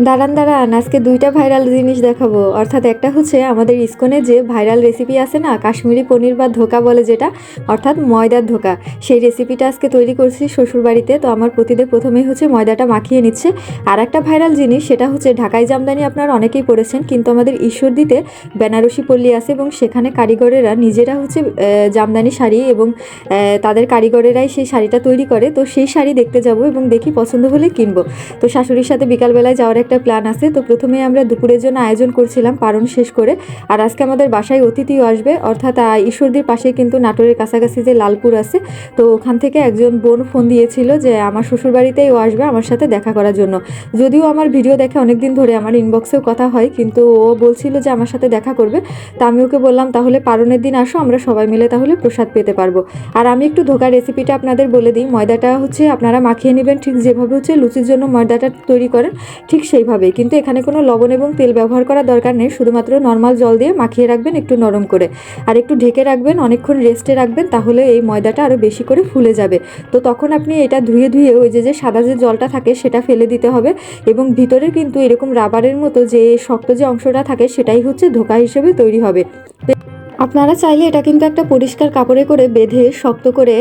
দাঁড়ান দাঁড়ান, আজকে দুইটা ভাইরাল জিনিস দেখাবো। অর্থাৎ একটা হচ্ছে আমাদের ইস্কনে যে ভাইরাল রেসিপি আছে না, কাশ্মীরি পনির বা ধোকা বলে যেটা, অর্থাৎ ময়দার ধোকা। সেই রেসিপিটা আজকে তৈরি করছি শ্বশুর বাড়িতে তো আমার প্রতিদের প্রথমেই হচ্ছে ময়দাটা মাখিয়ে নিচ্ছে। আর একটা ভাইরাল জিনিস, সেটা হচ্ছে ঢাকায় জামদানি আপনারা অনেকেই পড়েছেন, কিন্তু আমাদের ঈশ্বরদীতে বেনারসি পল্লী আছে এবং সেখানে কারিগরেরা নিজেরা হচ্ছে জামদানি শাড়ি এবং তাদের কারিগরেরাই সেই শাড়িটা তৈরি করে। তো সেই শাড়ি দেখতে যাব এবং দেখি পছন্দ হলে কিনবো। তো শাশুড়ির সাথে বিকালবেলায় যাওয়ার একটা প্ল্যান আছে। তো প্রথমে আমরা দুপুরের জন্য আয়োজন করছিলাম পারণ শেষ করে। আর আজকে আমাদের বাসায় অতিথিও আসবে। অর্থাৎ ঈশ্বরদীর পাশে কিন্তু নাটোরের কাছাকাছি যে লালপুর আছে, তো ওখান থেকে একজন বোন ফোন দিয়েছিল যে, আমার শ্বশুর বাড়িতেই ও আসবে আমার সাথে দেখা করার জন্য। যদিও আমার ভিডিও দেখে অনেক দিন ধরে আমার ইনবক্সেও কথা হয়, কিন্তু ও বলছিল যে, আমার সাথে দেখা করবে। তা আমি ওকে বললাম, তাহলে পারণের দিন আসো, আমরা সবাই মিলে তাহলে প্রসাদ পেতে পারব। আর আমি একটু ধোকা রেসিপিটা আপনাদের বলে দিই। ময়দাটা হচ্ছে আপনারা মাখিয়ে নেবেন ঠিক যেভাবে হচ্ছে লুচির জন্য ময়দাটা তৈরি করেন। ঠিক সেইভাবে। কিন্তু এখানে কোনো লবণ এবং তেল ব্যবহার করার দরকার নেই। শুধুমাত্র নর্মাল জল দিয়ে মাখিয়ে রাখবেন, একটু নরম করে। আর একটু ঢেকে রাখবেন, অনেকক্ষণ রেস্টে রাখবেন, তাহলে এই ময়দাটা আরও বেশি করে ফুলে যাবে। তো তখন আপনি এটা ধুয়ে ধুয়ে ওই যে যে সাদা যে জলটা থাকে, সেটা ফেলে দিতে হবে। এবং ভিতরে কিন্তু এরকম রাবারের মতো যে শক্ত যে অংশটা থাকে, সেটাই হচ্ছে ধোকা হিসেবে তৈরি হবে। আপনারা চাইলে এটা কিন্তু একটা পরিষ্কার কাপড়ে করে বেঁধে শক্ত করে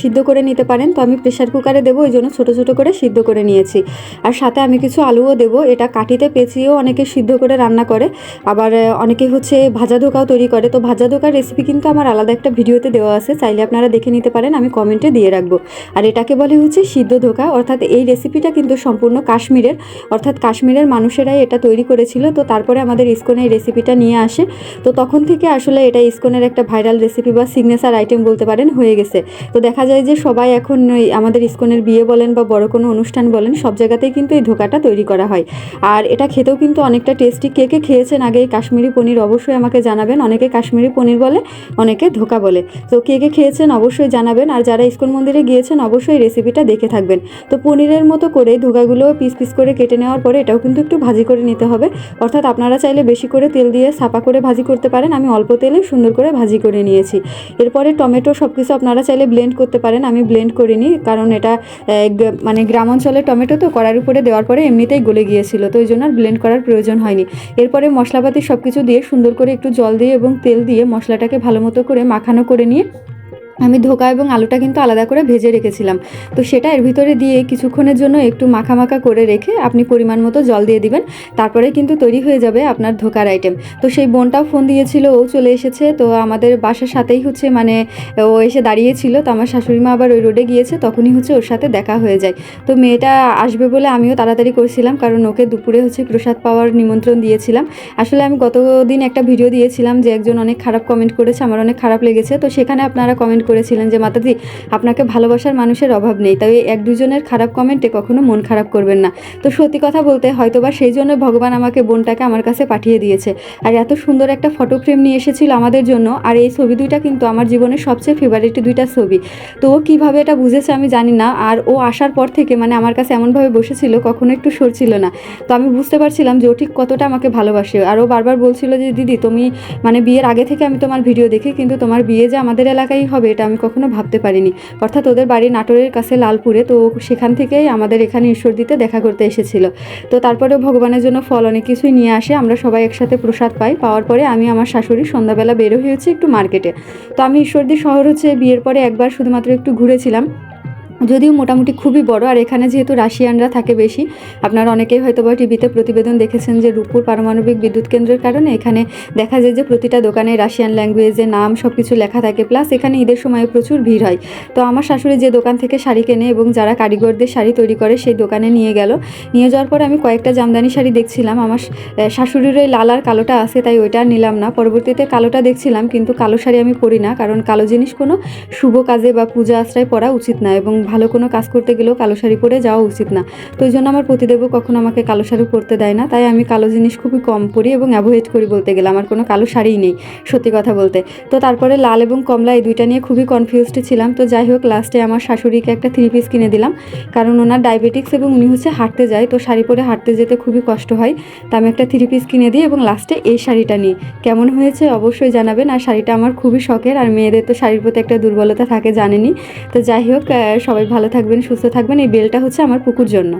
সিদ্ধ করে নিতে পারেন। তো আমি প্রেশার কুকারে দেবো, ওই জন্য ছোটো ছোটো করে সিদ্ধ করে নিয়েছি। আর সাথে আমি কিছু আলুও দেবো, এটা কাটিতে পেঁচিয়েও অনেকে সিদ্ধ করে রান্না করে। আবার অনেকে হচ্ছে ভাজা ধোকাও তৈরি করে। তো ভাজা ধোকার রেসিপি কিন্তু আমার আলাদা একটা ভিডিওতে দেওয়া আছে, চাইলে আপনারা দেখে নিতে পারেন, আমি কমেন্টে দিয়ে রাখব। আর এটাকে বলে হচ্ছে সিদ্ধ ধোকা। অর্থাৎ এই রেসিপিটা কিন্তু সম্পূর্ণ কাশ্মীরের। অর্থাৎ কাশ্মীরের মানুষেরাই এটা তৈরি করেছিল। তো তারপরে আমাদের ইস্কনে এই রেসিপিটা নিয়ে আসে। তো তখন থেকে আসলে এটা ইস্কনের একটা ভাইরাল রেসিপি বা সিগনেচার আইটেম বলতে পারেন, হয়ে গেছে। তো দেখা যায় যে সবাই এখন আমাদের ইস্কনের বিয়ে বলেন বা বড় কোনো অনুষ্ঠান বলেন, সব জায়গাতেই কিন্তু এই ধোকাটা তৈরি করা হয়। আর এটা খেতেও কিন্তু অনেকটা টেস্টি কে কে খেয়েছেন আগে এই কাশ্মীরি পনির অবশ্যই আমাকে জানাবেন। অনেকে কাশ্মীরি পনির বলে, অনেকে ধোকা বলে। তো কে কে খেয়েছেন অবশ্যই জানাবেন। আর যারা ইস্কন মন্দিরে গিয়েছেন অবশ্যই রেসিপিটা দেখে থাকবেন। তো পনিরের মতো করে ধোকাগুলো পিস পিস করে কেটে নেওয়ার পরে এটাও কিন্তু একটু ভাজি করে নিতে হবে। অর্থাৎ আপনারা চাইলে বেশি করে তেল দিয়ে সাপা করে ভাজি করতে পারেন। আমি অল্প তেলে সুন্দর করে ভাজি করে নিয়েছি। এরপরে টমেটো সব কিছু আপনারা চাইলে ব্লেন্ড করতে পারেন, আমি ব্লেন্ড করে নিই কারণ এটা মানে গ্রাম অঞ্চলে টমেটো তো কড়ার উপরে দেওয়ার পরে এমনিতেই গলে গিয়েছিল, তো ওই জন্য আর ব্লেন্ড করার প্রয়োজন হয়নি। এরপরে মশলাপাতি সব কিছু দিয়ে সুন্দর করে একটু জল দিয়ে এবং তেল দিয়ে মশলাটাকে ভালো মতো করে মাখানো করে নিয়ে আমি ধোকা এবং আলুটা কিন্তু আলাদা করে ভেজে রেখেছিলাম। তো সেটা এর ভিতরে দিয়ে কিছুক্ষণের জন্য একটু মাখা মাখা করে রেখে আপনি পরিমাণ মতো জল দিয়ে দিবেন। তারপরে কিন্তু তৈরি হয়ে যাবে আপনার ধোকার আইটেম তো সেই বোনটাও ফোন দিয়েছিল, ও চলে এসেছে। তো আমাদের বাসার সাথেই হচ্ছে মানে ও এসে দাঁড়িয়েছিল। তো আমার শাশুড়ি মা আবার ওই রোডে গিয়েছে, তখনই হচ্ছে ওর সাথে দেখা হয়ে যায়। তো মেয়েটা আসবে বলে আমিও তাড়াতাড়ি করছিলাম, কারণ ওকে দুপুরে হচ্ছে প্রসাদ পাওয়ার নিমন্ত্রণ দিয়েছিলাম। আসলে আমি গতদিন একটা ভিডিও দিয়েছিলাম যে, একজন অনেক খারাপ কমেন্ট করেছে, আমার অনেক খারাপ লেগেছে। তো সেখানে আপনারা কমেন্ট করেছিলেন যে, মাতাজি, আপনাকে ভালোবাসার মানুষের অভাব নেই। তাই এক দুজনের খারাপ কমেন্টে কখনো মন খারাপ করবেন না। তো সত্যি কথা বলতে হয়তোবা সেই জন্য ভগবান আমাকে বোনটাকে আমার কাছে পাঠিয়ে দিয়েছে। আর এত সুন্দর একটা ফটো ফ্রেম নিয়ে এসেছিল আমাদের জন্য। আর এই ছবি দুইটা কিন্তু আমার জীবনের সবচেয়ে ফেভারিট দুইটা ছবি। তো ও কীভাবে এটা বুঝেছে আমি জানি না। আর ও আসার পর থেকে মানে আমার কাছে এমনভাবে বসেছিল, কখনো একটু সরছিল না। তো আমি বুঝতে পারছিলাম যে, ও ঠিক কতটা আমাকে ভালোবাসে। আর ও বারবার বলছিল যে, দিদি, তুমি মানে বিয়ের আগে থেকে আমি তোমার ভিডিও দেখি, কিন্তু তোমার বিয়ে যে আমাদের এলাকায় হবে এটা আমি কখনো ভাবতে পারিনি। অর্থাৎ ওদের বাড়ি নাটোরের কাছে লালপুরে, তো সেখান থেকেই আমাদের এখানে ঈশ্বর দিতে দেখা করতে এসেছিল। তো তারপরে ভগবানের জন্য ফল অনেক কিছুই নিয়ে আসে, আমরা সবাই একসাথে প্রসাদ পাই। পাওয়ার পরে আমি আমার শাশুড়ি সন্ধ্যাবেলা বেরো হয়েছি একটু মার্কেটে। তো আমি ঈশ্বরদী শহর হচ্ছে বিয়ের পরে একবার শুধুমাত্র একটু ঘুরেছিলাম। যদিও মোটামুটি খুবই বড়, আর এখানে যেহেতু রাশিয়ানরা থাকে বেশি, আপনারা অনেকেই হয়তো বা টিভিতে প্রতিবেদন দেখেছেন যে রূপপুর পারমাণবিক বিদ্যুৎ কেন্দ্রের কারণে এখানে দেখা যায় যে প্রতিটা দোকানে রাশিয়ান ল্যাঙ্গুয়েজে নাম সব কিছু লেখা থাকে প্লাস এখানে ঈদের সময় প্রচুর ভিড় হয়। তো আমার শাশুড়ি যে দোকান থেকে শাড়ি কেনে এবং যারা কারিগরদের শাড়ি তৈরি করে সেই দোকানে নিয়ে গেল। নিয়ে যাওয়ার পর আমি কয়েকটা জামদানি শাড়ি দেখছিলাম, আমার শাশুড়ির ওই লাল আর কালোটা আছে, তাই ওইটা নিলাম না। পরবর্তীতে কালোটা দেখছিলাম, কিন্তু কালো শাড়ি আমি পরি না, কারণ কালো জিনিস কোনো শুভ কাজে বা পূজা আশ্রয় পরা উচিত না এবং ভালো কোনো কাজ করতে গেলেও কালো শাড়ি পরে যাওয়া উচিত না। তো ওই জন্য আমার প্রতিদেবও কখনো আমাকে কালো শাড়ি পরতে দেয় না। তাই আমি কালো জিনিস খুবই কম পরি এবং অ্যাভয়েড করি বলতে গেলে। আমার কোনো কালো শাড়িই নেই সত্যি কথা বলতে। তো তারপরে লাল এবং কমলা এই দুইটা নিয়ে খুবই কনফিউজড ছিলাম। তো যাই হোক লাস্টে আমার শাশুড়িকে একটা থ্রি পিস কিনে দিলাম। কারণ ওনার ডায়াবেটিক্স এবং উনি হচ্ছে হাঁটতে যায়। তো শাড়ি পরে হাঁটতে যেতে খুবই কষ্ট হয়। তো আমি একটা থ্রি পিস কিনে দিই এবং লাস্টে এই শাড়িটা নিই। কেমন হয়েছে অবশ্যই জানাবেন। আর শাড়িটা আমার খুবই শখের। আর মেয়েদের তো শাড়ির প্রতি একটা দুর্বলতা থাকে জানেনি তো যাই হোক আহ, সবাই ভালো থাকবেন সুস্থ থাকবেন। এই বেলটা হচ্ছে আমার পুকুর জন্য।